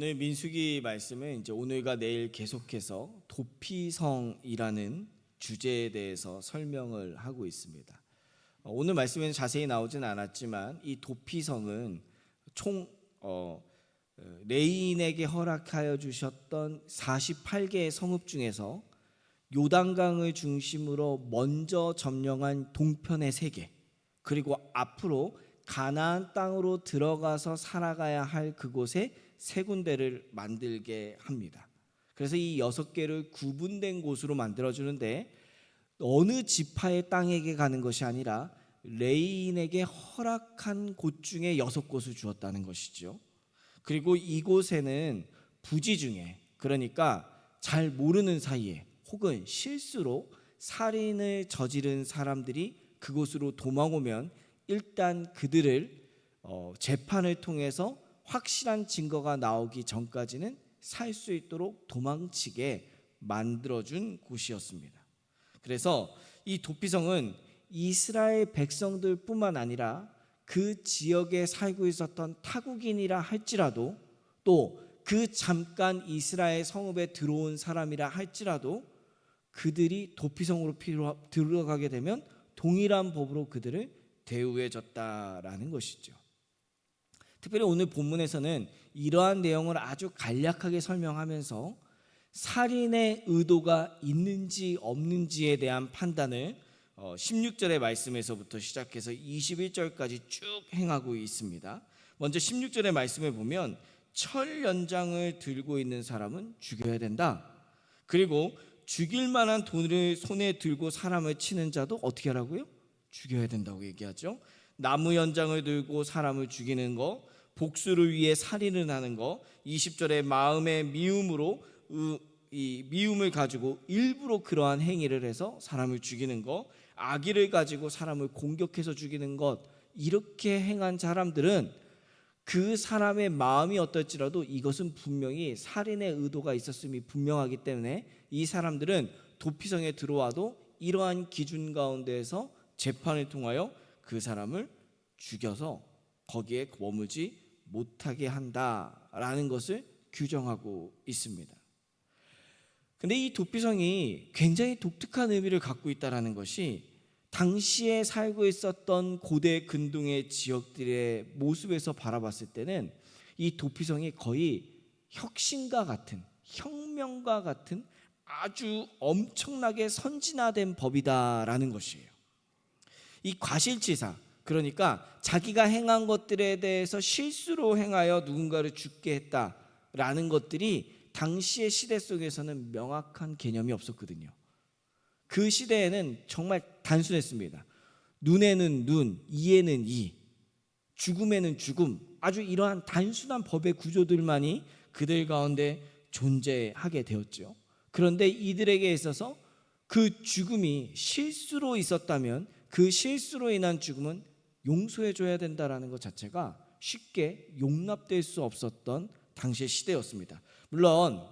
오늘 민수기 말씀은 이제 오늘과 내일 계속해서 도피성이라는 주제에 대해서 설명을 하고 있습니다. 어, 오늘 말씀에는 자세히 나오진 않았지만 이 도피성은 총 어, 어, 레인에게 허락하여 주셨던 48개의 성읍 중에서 요단강을 중심으로 먼저 점령한 동편의 세 개, 그리고 앞으로 가나안 땅으로 들어가서 살아가야 할 그곳에 세 군데를 만들게 합니다. 그래서 이 여섯 개를 구분된 곳으로 만들어 주는데 어느 지파의 땅에게 가는 것이 아니라 레인에게 허락한 곳 중에 여섯 곳을 주었다는 것이죠. 그리고 이곳에는 부지 중에 그러니까 잘 모르는 사이에 혹은 실수로 살인을 저지른 사람들이 그곳으로 도망오면 일단 그들을 어, 재판을 통해서 확실한 증거가 나오기 전까지는 살 수 있도록 도망치게 만들어준 곳이었습니다. 그래서 이 도피성은 이스라엘 백성들뿐만 아니라 그 지역에 살고 있었던 타국인이라 할지라도 또 그 잠깐 이스라엘 성읍에 들어온 사람이라 할지라도 그들이 도피성으로 들어가게 되면 동일한 법으로 그들을 대우해줬다라는 것이죠. 특별히 오늘 본문에서는 이러한 내용을 아주 간략하게 설명하면서 살인의 의도가 있는지 없는지에 대한 판단을 어, 16절의 말씀에서부터 시작해서 21절까지 쭉 행하고 있습니다. 먼저 16절의 말씀을 보면 철 연장을 들고 있는 사람은 죽여야 된다. 그리고 죽일 만한 돈을 손에 들고 사람을 치는 자도 어떻게 하라고요? 죽여야 된다고 얘기하죠. 나무 연장을 들고 사람을 죽이는 거, 복수를 위해 살인을 하는 거, 20절에 마음의 미움으로 으- 이 미움을 가지고 일부러 그러한 행위를 해서 사람을 죽이는 거, 악의를 가지고 사람을 공격해서 죽이는 것, 이렇게 행한 사람들은 그 사람의 마음이 어떨지라도 이것은 분명히 살인의 의도가 있었음이 분명하기 때문에 이 사람들은 도피성에 들어와도 이러한 기준 가운데에서 재판을 통하여 그 사람을 죽여서 거기에 머물지 못하게 한다라는 것을 규정하고 있습니다. 근데 이 도피성이 굉장히 독특한 의미를 갖고 있다라는 것이 당시에 살고 있었던 고대 근동의 지역들의 모습에서 바라봤을 때는 이 도피성이 거의 혁신과 같은 혁명과 같은 아주 엄청나게 선진화된 법이다라는 것이에요. 이 과실치사 그러니까 자기가 행한 것들에 대해서 실수로 행하여 누군가를 죽게 했다라는 것들이 당시의 시대 속에서는 명확한 개념이 없었거든요. 그 시대에는 정말 단순했습니다. 눈에는 눈, 이에는 이, 죽음에는 죽음. 아주 이러한 단순한 법의 구조들만이 그들 가운데 존재하게 되었죠. 그런데 이들에게 있어서 그 죽음이 실수로 있었다면 그 실수로 인한 죽음은 용서해 줘야 된다라는 것 자체가 쉽게 용납될 수 없었던 당시의 시대였습니다. 물론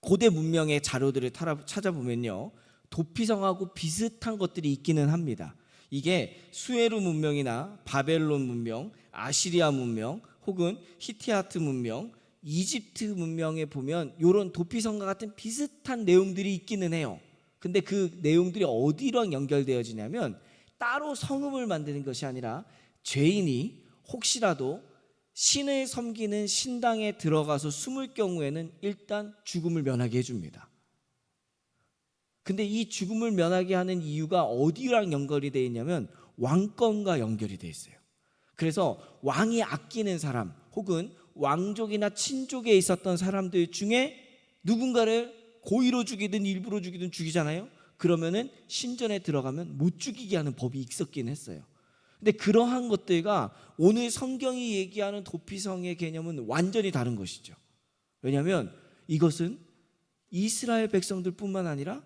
고대 문명의 자료들을 찾아보면요. 도피성하고 비슷한 것들이 있기는 합니다. 이게 수에르 문명이나 바벨론 문명, 아시리아 문명, 혹은 히티아트 문명, 이집트 문명에 보면 이런 도피성과 같은 비슷한 내용들이 있기는 해요. 근데 그 내용들이 어디랑 연결되어지냐면 따로 성읍을 만드는 것이 아니라 죄인이 혹시라도 신을 섬기는 신당에 들어가서 숨을 경우에는 일단 죽음을 면하게 해줍니다. 근데 이 죽음을 면하게 하는 이유가 어디랑 연결이 되어 있냐면 왕권과 연결이 되어 있어요. 그래서 왕이 아끼는 사람 혹은 왕족이나 친족에 있었던 사람들 중에 누군가를 고의로 죽이든 일부러 죽이든 죽이잖아요. 그러면은 신전에 들어가면 못 죽이게 하는 법이 있었긴 했어요. 근데 그러한 것들과 오늘 성경이 얘기하는 도피성의 개념은 완전히 다른 것이죠. 왜냐하면 이것은 이스라엘 백성들뿐만 아니라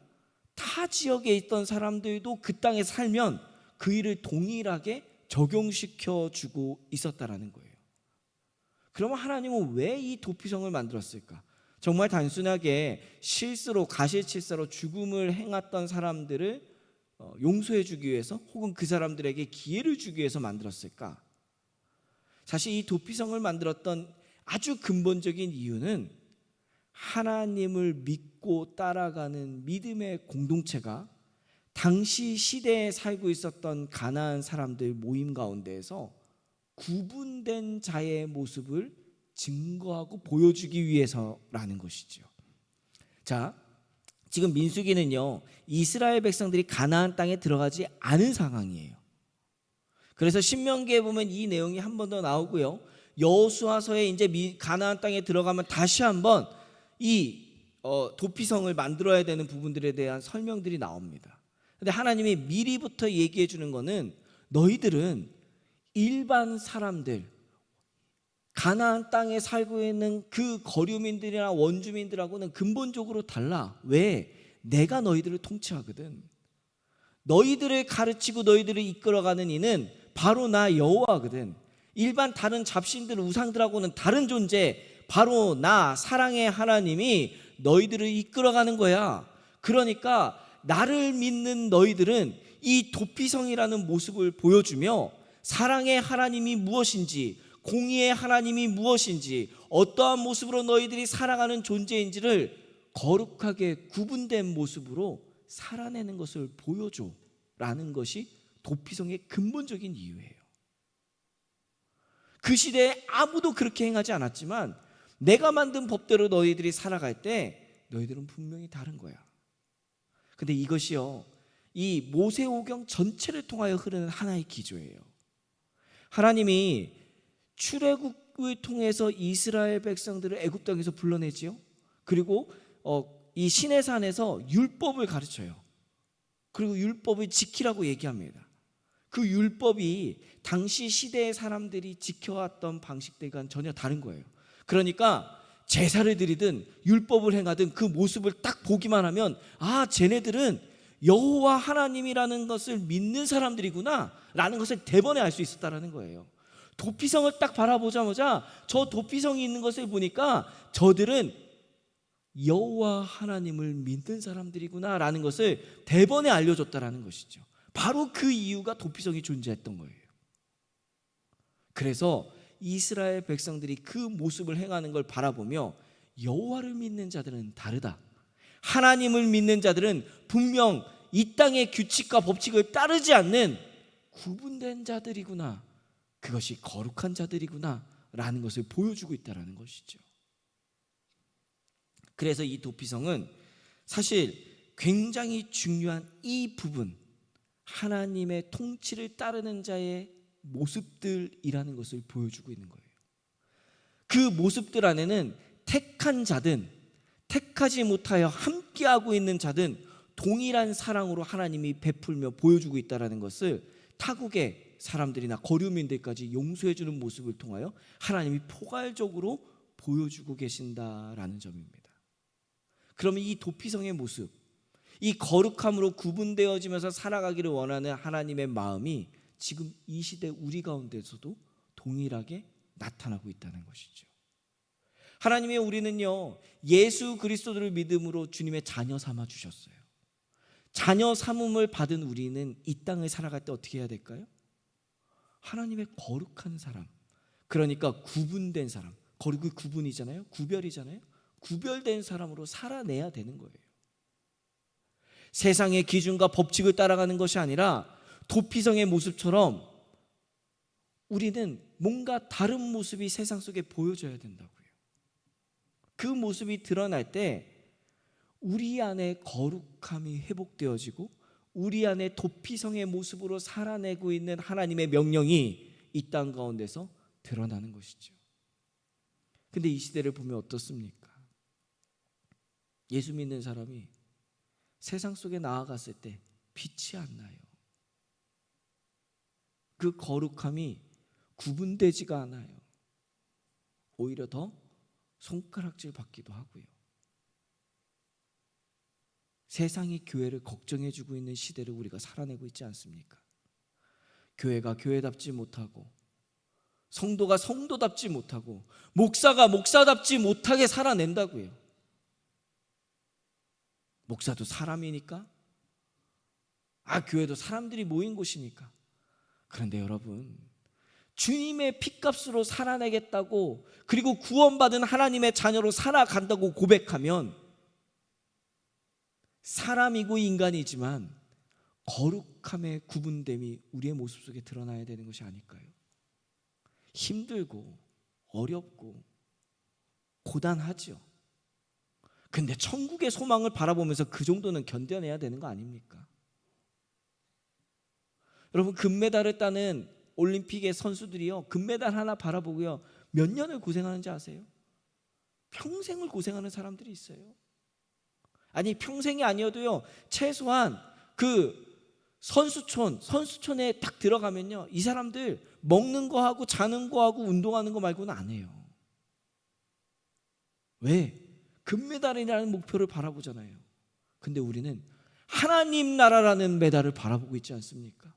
타 지역에 있던 사람들도 그 땅에 살면 그 일을 동일하게 적용시켜 주고 있었다라는 거예요. 그러면 하나님은 왜 이 도피성을 만들었을까? 정말 단순하게 실수로 가실칠사로 죽음을 행했던 사람들을 어, 용서해 주기 위해서 혹은 그 사람들에게 기회를 주기 위해서 만들었을까? 사실 이 도피성을 만들었던 아주 근본적인 이유는 하나님을 믿고 따라가는 믿음의 공동체가 당시 시대에 살고 있었던 가나안 사람들 모임 가운데에서 구분된 자의 모습을 증거하고 보여주기 위해서라는 것이죠. 자, 지금 민수기는요 이스라엘 백성들이 가나안 땅에 들어가지 않은 상황이에요. 그래서 신명기에 보면 이 내용이 한 번 더 나오고요. 여호수아서에 이제 미- 가나안 땅에 들어가면 다시 한번 이 어, 도피성을 만들어야 되는 부분들에 대한 설명들이 나옵니다. 근데 하나님이 미리부터 얘기해 주는 거는 너희들은 일반 사람들 가나안 땅에 살고 있는 그 거류민들이나 원주민들하고는 근본적으로 달라. 왜? 내가 너희들을 통치하거든. 너희들을 가르치고 너희들을 이끌어가는 이는 바로 나 여호와거든. 일반 다른 잡신들 우상들하고는 다른 존재 바로 나 사랑의 하나님이 너희들을 이끌어가는 거야. 그러니까 나를 믿는 너희들은 이 도피성이라는 모습을 보여주며 사랑의 하나님이 무엇인지 공의의 하나님이 무엇인지 어떠한 모습으로 너희들이 살아가는 존재인지를 거룩하게 구분된 모습으로 살아내는 것을 보여줘 라는 것이 도피성의 근본적인 이유예요. 그 시대에 아무도 그렇게 행하지 않았지만 내가 만든 법대로 너희들이 살아갈 때 너희들은 분명히 다른 거야. 근데 이것이요. 이 모세오경 전체를 통하여 흐르는 하나의 기조예요. 하나님이 출애굽을 통해서 이스라엘 백성들을 애굽 땅에서 불러내지요. 그리고 어, 이 시내산에서 율법을 가르쳐요. 그리고 율법을 지키라고 얘기합니다. 그 율법이 당시 시대의 사람들이 지켜왔던 방식들과는 전혀 다른 거예요. 그러니까 제사를 드리든 율법을 행하든 그 모습을 딱 보기만 하면 아 쟤네들은 여호와 하나님이라는 것을 믿는 사람들이구나라는 것을 대번에 알 수 있었다라는 거예요. 도피성을 딱 바라보자마자 저 도피성이 있는 것을 보니까 저들은 여호와 하나님을 믿는 사람들이구나라는 것을 대번에 알려줬다라는 것이죠. 바로 그 이유가 도피성이 존재했던 거예요. 그래서 이스라엘 백성들이 그 모습을 행하는 걸 바라보며 여호와를 믿는 자들은 다르다. 하나님을 믿는 자들은 분명 이 땅의 규칙과 법칙을 따르지 않는 구분된 자들이구나. 그것이 거룩한 자들이구나. 라는 것을 보여주고 있다는 것이죠. 그래서 이 도피성은 사실 굉장히 중요한 이 부분, 하나님의 통치를 따르는 자의 모습들이라는 것을 보여주고 있는 거예요. 그 모습들 안에는 택한 자든 택하지 못하여 함께하고 있는 자든 동일한 사랑으로 하나님이 베풀며 보여주고 있다는 것을 타국의 사람들이나 거류민들까지 용서해 주는 모습을 통하여 하나님이 포괄적으로 보여주고 계신다라는 점입니다. 그러면 이 도피성의 모습, 이 거룩함으로 구분되어지면서 살아가기를 원하는 하나님의 마음이 지금 이 시대 우리 가운데서도 동일하게 나타나고 있다는 것이죠. 하나님의 우리는요 예수 그리스도를 믿음으로 주님의 자녀 삼아 주셨어요. 자녀 삼음을 받은 우리는 이 땅을 살아갈 때 어떻게 해야 될까요? 하나님의 거룩한 사람, 그러니까 구분된 사람, 거룩이 구분이잖아요, 구별이잖아요. 구별된 사람으로 살아내야 되는 거예요. 세상의 기준과 법칙을 따라가는 것이 아니라 도피성의 모습처럼 우리는 뭔가 다른 모습이 세상 속에 보여져야 된다고요. 그 모습이 드러날 때 우리 안에 거룩함이 회복되어지고 우리 안에 도피성의 모습으로 살아내고 있는 하나님의 명령이 이 땅 가운데서 드러나는 것이죠. 근데 이 시대를 보면 어떻습니까? 예수 믿는 사람이 세상 속에 나아갔을 때 빛이 안 나요. 그 거룩함이 구분되지가 않아요. 오히려 더 손가락질 받기도 하고요. 세상이 교회를 걱정해 주고 있는 시대를 우리가 살아내고 있지 않습니까? 교회가 교회답지 못하고 성도가 성도답지 못하고 목사가 목사답지 못하게 살아낸다고요. 목사도 사람이니까 아 교회도 사람들이 모인 곳이니까 그런데 여러분 주님의 핏값으로 살아내겠다고 그리고 구원받은 하나님의 자녀로 살아간다고 고백하면 사람이고 인간이지만 거룩함의 구분됨이 우리의 모습 속에 드러나야 되는 것이 아닐까요? 힘들고 어렵고 고단하죠. 근데 천국의 소망을 바라보면서 그 정도는 견뎌내야 되는 거 아닙니까? 여러분 금메달을 따는 올림픽의 선수들이요 금메달 하나 바라보고요 몇 년을 고생하는지 아세요? 평생을 고생하는 사람들이 있어요. 아니 평생이 아니어도요 최소한 그 선수촌 선수촌에 딱 들어가면요 이 사람들 먹는 거 하고 자는 거 하고 운동하는 거 말고는 안 해요. 왜? 금메달이라는 목표를 바라보잖아요. 근데 우리는 하나님 나라라는 메달을 바라보고 있지 않습니까?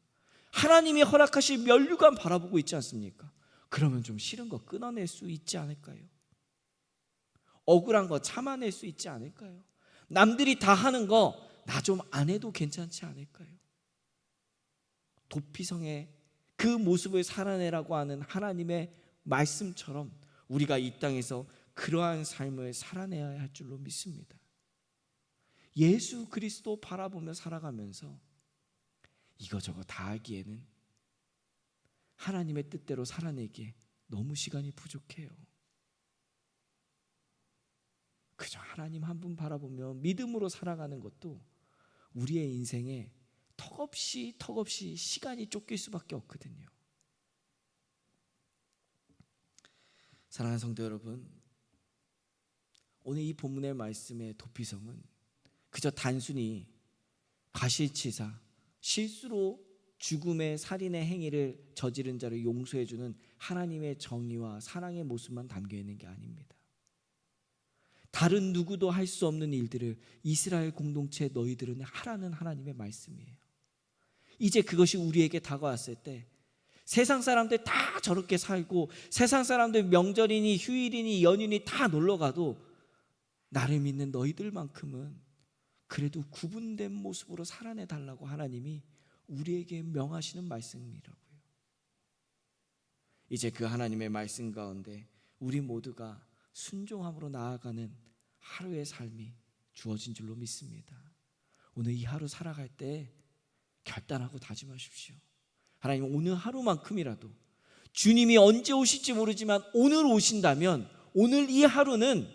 하나님이 허락하신 면류관 바라보고 있지 않습니까? 그러면 좀 싫은 거 끊어낼 수 있지 않을까요? 억울한 거 참아낼 수 있지 않을까요? 남들이 다 하는 거 나 좀 안 해도 괜찮지 않을까요? 도피성의 그 모습을 살아내라고 하는 하나님의 말씀처럼 우리가 이 땅에서 그러한 삶을 살아내야 할 줄로 믿습니다. 예수 그리스도 바라보며 살아가면서 이거저거 다 하기에는 하나님의 뜻대로 살아내기에 너무 시간이 부족해요. 그저 하나님 한 분 바라보며 믿음으로 살아가는 것도 우리의 인생에 턱없이 턱없이 시간이 쫓길 수밖에 없거든요. 사랑하는 성도 여러분, 오늘 이 본문의 말씀의 도피성은 그저 단순히 가실치사 실수로 죽음의 살인의 행위를 저지른 자를 용서해 주는 하나님의 정의와 사랑의 모습만 담겨 있는 게 아닙니다. 다른 누구도 할 수 없는 일들을 이스라엘 공동체 너희들은 하라는 하나님의 말씀이에요. 이제 그것이 우리에게 다가왔을 때 세상 사람들 다 저렇게 살고 세상 사람들 명절이니 휴일이니 연휴니 다 놀러 가도 나를 믿는 너희들만큼은 그래도 구분된 모습으로 살아내 달라고 하나님이 우리에게 명하시는 말씀이라고요. 이제 그 하나님의 말씀 가운데 우리 모두가 순종함으로 나아가는 하루의 삶이 주어진 줄로 믿습니다. 오늘 이 하루 살아갈 때 결단하고 다짐하십시오. 하나님 오늘 하루만큼이라도 주님이 언제 오실지 모르지만 오늘 오신다면 오늘 이 하루는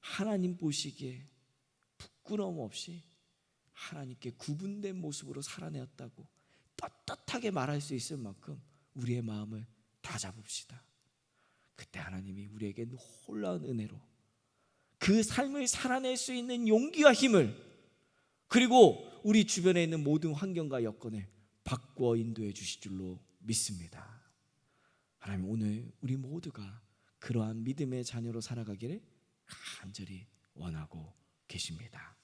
하나님 보시기에 부끄러움 없이 하나님께 구분된 모습으로 살아내었다고 떳떳하게 말할 수 있을 만큼 우리의 마음을 다 잡읍시다. 그때 하나님이 우리에게 놀라운 은혜로 그 삶을 살아낼 수 있는 용기와 힘을 그리고 우리 주변에 있는 모든 환경과 여건을 바꾸어 인도해 주실 줄로 믿습니다. 하나님 오늘 우리 모두가 그러한 믿음의 자녀로 살아가기를 간절히 원하고 계십니다.